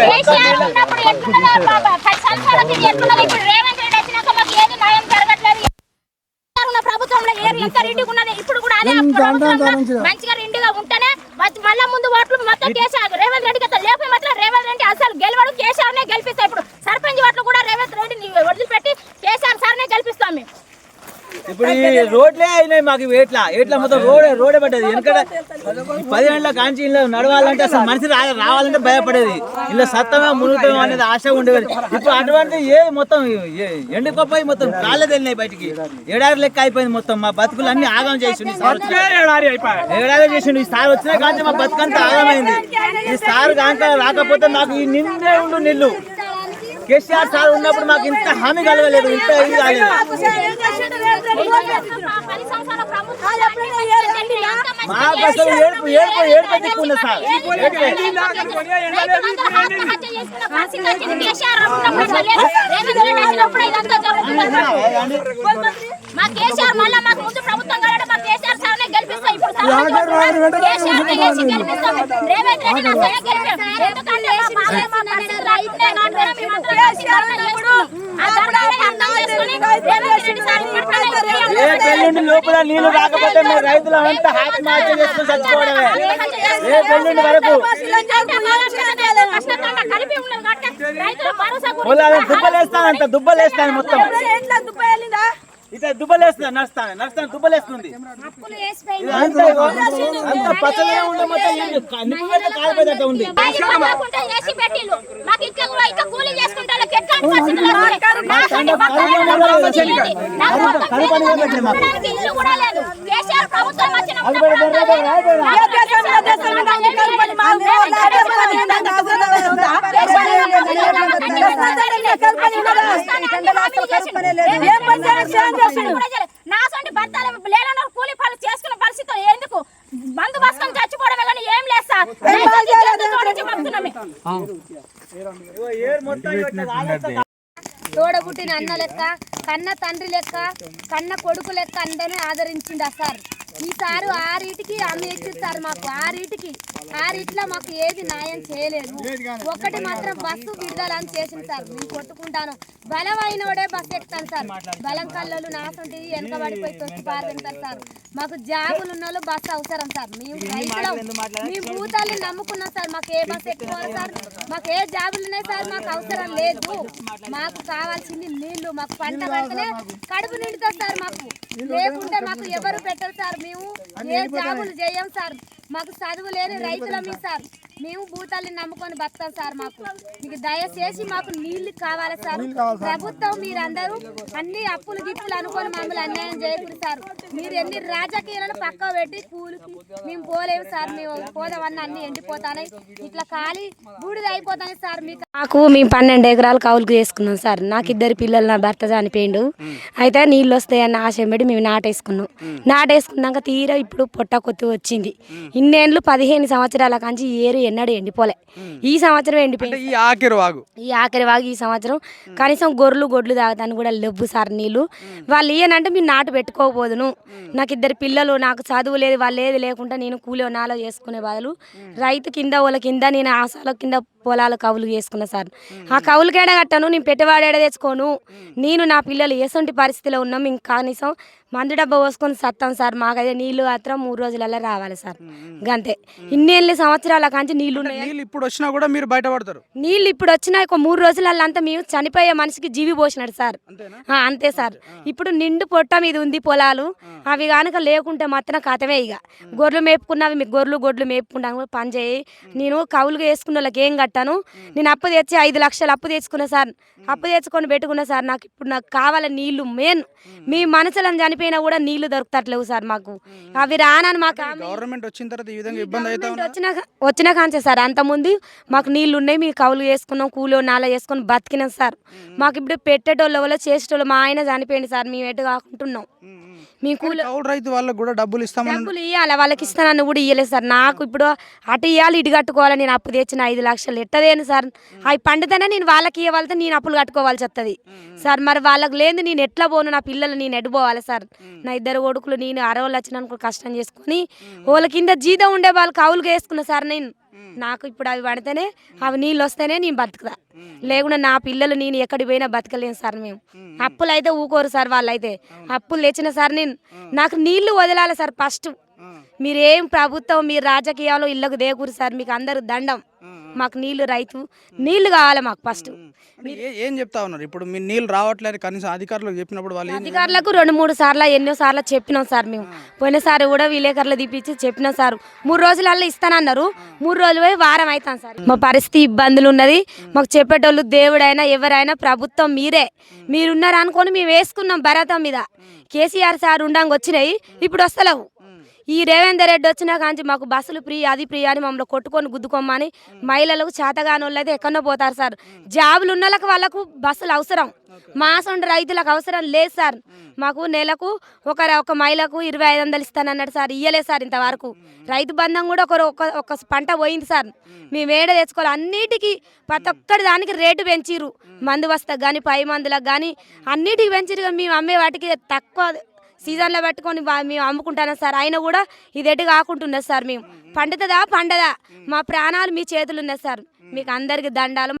కేసీఆర్ ఉన్నప్పుడు ఎట్లున్నదో బాబా, పది సంవత్సరాల కింద ఎట్లున్నదో? ఇప్పుడు రేవంత్ రెడ్డి వచ్చినాక మాకు ఏది న్యాయం జరగట్లేదు. కేసీఆర్ ఉన్న ప్రభుత్వంలో ఏరు ఎంత రిండిగా ఉన్నది? ఇప్పుడు కూడా అదే మంచిగా రిండిగా ఉంటేనే మళ్ళా ముందు ఓట్లు మొత్తం కేసీఆర్ రేవంత్ రెడ్డికి అసలు లేకపోతే మాత్రం రేవంత్ రెడ్డి అసలు గెలవడు కేసీఆర్ నే గెలిపిస్తాయి ఇప్పుడు సర్పంచ్ ఓట్లు కూడా రేవంత్ రెడ్డిని వదిలిపెట్టి కేసీఆర్ సార్ నే గెలిపిస్తాం మేము ఇప్పుడు ఈ రోడ్లే అయినాయి మాకు ఎట్లా? ఎట్లా మొత్తం రోడ్ రోడే పడ్డది. ఈ పది గంటల కాంచి ఇలా నడవాలంటే అసలు మనిషి రావాలంటే భయపడేది. ఇలా సత్తమే మునుగుతాం అనేది ఆశ ఉండేది. ఇప్పుడు అటువంటి ఏ మొత్తం ఎండిపోయి మొత్తం కాళ్ళే తెలినాయి బయటికి. ఏడాది లెక్క అయిపోయింది మొత్తం. మా బతుకులు అన్ని ఆగం చేసిండు. ఏడాది చేసిండు. ఈ సార్ వచ్చిన కాంచి మా బతుకంతా ఆగమైంది. ఈ సార్ కాంక రాకపోతే మాకు ఈ నిన్నే ఉండు నిల్లు. కేసీఆర్ సార్ ఉన్నప్పుడు మాకు ఇంత హామీ కలగలేదు ఇంత ఇది కాలేదు మాకు అసలు ఏడుపు ఏడుపు ఏడుపు దిక్కున్న సార్. మా కేసీఆర్ మళ్ళా మాకు ముందు ప్రభుత్వం ఏ లోపల నీళ్ళు రాకపోతే మీ రైతులు అంతా ఆత్మహత్య చేసుకుని చచ్చిపోవడమే ఏ పెళ్ళిండి వరకు పొలాలను దుబ్బలేస్తానంత దుబ్బలేస్తాను మొత్తం ఇట్లా దుబ్బలేస్తాను నడుస్తాను నడుస్తాను దుబ్బలేస్తుంది అంతా పచ్చగా ఉండే మొత్తం నిప్పు మీద కాలిపోయేటట్టు ఉంది బాయి పగలకుండా ఏసీ పెట్టిల్లు. మాకు ఇట్లా కూడా ఇట్లా కూలీ చేసుకుంటే వాళ్ళకి ఎట్లాంటి పరిస్థితులు వస్తాయి? నా సొంత పక్కన ఉన్న పరిస్థితి ఏంటి? నా సొంత కరువు పని కూడా పెట్టలేదు మాకు. ఉండడానికి ఇల్లు కూడా లేదు. కేసీఆర్ ప్రభుత్వం వచ్చినప్పుడు అది కూడా దొరకదు, రాదు, రాదు. నా సొంటి భర్తల లేనో కూలి పనులు చేసుకున్న పరిస్థితి ఎందుకు? బంధు బస్తం చచ్చిపోవడమే కానీ ఏం లేదు సార్. తోడబుట్టిన అన్న లెక్క కన్న తండ్రి లెక్క కన్న కొడుకు లెక్క అందరినీ ఆదరించింది సార్? ఈసారి ఆరీటికి ఆమె ఎక్కిస్తారు మాకు ఆరీటికి. ఆరీట్లో మాకు ఏది న్యాయం చేయలేదు. ఒక్కటి మాత్రం బస్సు విడుదల అని చేసింది సార్. నేను కొట్టుకుంటాను. బలమైనోడే బస్సు ఎక్కుతాను సార్. బలం కళ్ళలు నాసంటి వెనకబడిపోయి తొక్కి పారుతుంటారు సార్. మాకు జాబులు ఉన్న వాళ్ళు బస్సు అవసరం సార్. మేము రైతులం. మేము నమ్ముకున్నాం సార్. మాకు ఏ బస్సు ఎక్కువాలి సార్? మాకు ఏ జాబులు ఉన్నాయి సార్? మాకు అవసరం లేదు. మాకు కావాల్సింది నీళ్ళు మాకు పంట పంటనే కడుపు నిండుతుంది సార్ మాకు. లేకుంటే మాకు ఎవరు పెట్టరు సార్. మేము ఏ జాబులు చేయం సార్? మాకు చదువు లేని రైతులమి సార్. మేము భూతాల్ని నమ్ముకొని బతాం సార్ మాకు. మీకు దయచేసి మాకు నీళ్ళు కావాలి సార్. ప్రభుత్వం మీరందరూ అన్ని అప్పులు గిప్పులు అనుకొని మమ్మల్ని అన్యాయం చేయకూడదు సార్. మీరు ఎన్ని రాజకీయాలను పక్క పెట్టి కూలికి మేము పోలేము సార్. మేము పోదామన్న అన్ని ఎండిపోతాయి ఇట్లా ఖాళీ బూడిద అయిపోతాయి సార్. మీకు నాకు మేము పన్నెండు ఎకరాలు కౌలుకు చేసుకున్నాం సార్. నాకు ఇద్దరు పిల్లలు నా భర్త చనిపోయిండు. అయితే నీళ్ళు వస్తాయన్న ఆశ పెట్టి మేము నాటేసుకున్నాం. నాటేసుకున్నాక తీరా ఇప్పుడు పొట్ట కొత్త వచ్చింది. ఇన్నేళ్ళు పదిహేను సంవత్సరాల కాంచి ఈ ఏరు ఎన్నడూ ఎండిపోలే. ఈ సంవత్సరం ఎండిపోయింది ఈ ఆఖరి వాగు. ఈ ఆఖరి వాగు ఈ సంవత్సరం. కనీసం గొర్రెలు గొడ్లు తాగుతాను కూడా లేవు సార్ నీళ్ళు. వాళ్ళు ఇయ్యనంటే మీరు నాటు పెట్టుకోకపోదును. నాకు ఇద్దరు పిల్లలు నాకు చదువు లేదు వాళ్ళు ఏది లేకుండా నేను కూలి నాలో చేసుకునే బదులు రైతు కింద వాళ్ళ కింద నేను ఆసాల కింద పొలాలు కవులు చేసుకున్నా సార్. ఆ కవులకేడ కట్టను నేను పెట్టుబడి తెచ్చుకోను. నేను నా పిల్లలు ఎసొంటి పరిస్థితిలో ఉన్నాం. ఇంక కనీసం మందు డబ్బా పోసుకొని సత్తాం సార్ మాకైతే నీళ్ళు మాత్రం మూడు రోజులలో రావాలి సార్. గంతే ఇన్నేళ్ళ సంవత్సరాల కాంచి నీళ్ళు ఉన్నాయి. నీళ్ళు ఇప్పుడు వచ్చినా కూడా మీరు బయటపడతారు. నీళ్ళు ఇప్పుడు వచ్చిన ఒక మూడు రోజులలో అంతా మేము చనిపోయే మనిషికి జీవి పోసినాడు సార్. అంతే సార్. ఇప్పుడు నిండు పొట్ట మీద ఉంది పొలాలు. అవి కనుక లేకుంటే మాత్రం కథమే ఇక. గొర్రెలు మేపుకున్నవి మీకు గొర్రెలు గొడ్లు మేపుకుంటాను పని చేయి. నేను కవులుగా వేసుకున్న వాళ్ళకి ఏం కట్టాను. నేను అప్పు తెచ్చి ఐదు లక్షలు అప్పు తెచ్చుకున్నా సార్. అప్పు తెచ్చుకొని పెట్టుకున్నా సార్. నాకు ఇప్పుడు నాకు కావాలి నీళ్ళు మెయిన్. మీ మనసులను చనిపోయినా కూడా నీళ్ళు దొరుకుతట్లేవు సార్ మాకు. అవి రానని మాకు గవర్నమెంట్ వచ్చిన తర్వాత ఈ విధంగా ఇబ్బంది అవుతా గవర్నమెంట్ వచ్చిన వచ్చిన కాంచే సార్. అంతకుముందు మాకు నీళ్ళు ఉన్నాయి మేము కవులు చేసుకున్నాం కూలో నాల చేసుకుని బతికినాం సార్. మాకు ఇప్పుడు పెట్టేటోళ్ళ వల్ల చేసేటోళ్ళు మా ఆయన చనిపోయింది సార్. మేము ఎటు కాకుంటున్నాం. మీ కూలి రైతు వాళ్ళకు కూడా డబ్బులు ఇస్తామని డబ్బులు ఇవ్వాలి వాళ్ళకి ఇస్తానని కూడా ఇవ్వలేదు సార్. నాకు ఇప్పుడు అటు ఇవ్వాలి ఇటు కట్టుకోవాలి నేను అప్పు తెచ్చిన ఐదు లక్షలు ఎట్టదేను సార్. అవి పండితేనే నేను వాళ్ళకి ఇవ్వాలితే నేను అప్పులు కట్టుకోవాల్సి వస్తుంది సార్ మరి వాళ్ళకి లేదు నేను ఎట్లా పోను? నా పిల్లలు నేను ఎటు పోవాలి సార్? నా ఇద్దరు కొడుకులు నేను అరవలు వచ్చినాను కష్టం చేసుకొని వాళ్ళ కింద జీతం ఉండే వాళ్ళు కవులుగా వేసుకున్నా సార్ నేను. నాకు ఇప్పుడు అవి పడితేనే అవి నీళ్ళు వస్తేనే నేను బతుకుతా. లేకుండా నా పిల్లలు నేను ఎక్కడికి పోయినా బతకలేను సార్ మేము. అప్పులు అయితే ఊకోరు సార్ వాళ్ళైతే. అప్పులు తెచ్చిన సార్ నేను. నాకు నీళ్ళు వదలాలి సార్ ఫస్ట్. మీరేం ప్రభుత్వం మీరు రాజకీయాలు ఇళ్ళకు దేకూరు సార్ మీకు అందరు దండం. మాకు నీళ్ళు రైతు నీళ్ళు కావాలి మాకు ఫస్ట్ ఏ- చెప్తా ఉన్నారు? ఇప్పుడు మీ నీళ్ళు రావట్లేదు కనీసం అధికారులకు చెప్పినప్పుడు వాళ్ళు అధికారులకు రెండు మూడు సార్లు ఎన్నో సార్లు చెప్పినాం సార్ మేము. పోయినసారి కూడా విలేకరులు తీపిచ్చి చెప్పినాం సార్. మూడు రోజులలో ఇస్తానన్నారు. మూడు రోజులు పోయి వారం అవుతాం సార్. మా పరిస్థితి ఇబ్బందులు ఉన్నది. మాకు చెప్పేటోళ్ళు దేవుడైనా ఎవరైనా ప్రభుత్వం మీరే. మీరున్నారు అనుకొని మేము వేసుకున్నాం భరతం మీద. కేసీఆర్ సార్ ఉండంగా వచ్చినాయి ఇప్పుడు వస్తలేవు. ఈ రేవేందర్ రెడ్డి వచ్చినా కానీ మాకు బస్సులు ఫ్రీ అది ఫ్రీ అని మమ్మల్ని కొట్టుకొని గుద్దుకోమని మహిళలకు చేతగాని వాళ్ళు అయితే ఎక్కడో పోతారు సార్. జాబులు ఉన్న వాళ్ళకి బస్సులు అవసరం. మాసండి రైతులకు అవసరం లేదు సార్. మాకు నెలకు ఒక ఒక మహిళకు ఇరవై ఐదు వందలు ఇస్తానన్నాడు సార్. ఇయ్యలేదు సార్ ఇంతవరకు. రైతు బంధం కూడా ఒక ఒక- ఒక పంట పోయింది సార్. మేము. ఏడ తెచ్చుకోవాలి అన్నిటికీ ప్రతి ఒక్కటి దానికి రేటు పెంచిర్రు. మందు వస్తాకు కానీ పై మందులకు కానీ అన్నిటికి పెంచిర్రు. కానీ మేము అమ్మే వాటికి తక్కువ సీజన్లో పెట్టుకొని మేము అమ్ముకుంటాను సార్? అయినా కూడా ఇది ఎటు కాకుంటున్నది సార్ మేము. పండుతుందా? పండదా? మా ప్రాణాలు మీ చేతులు ఉన్నాయి సార్ మీకు అందరికి దండాలు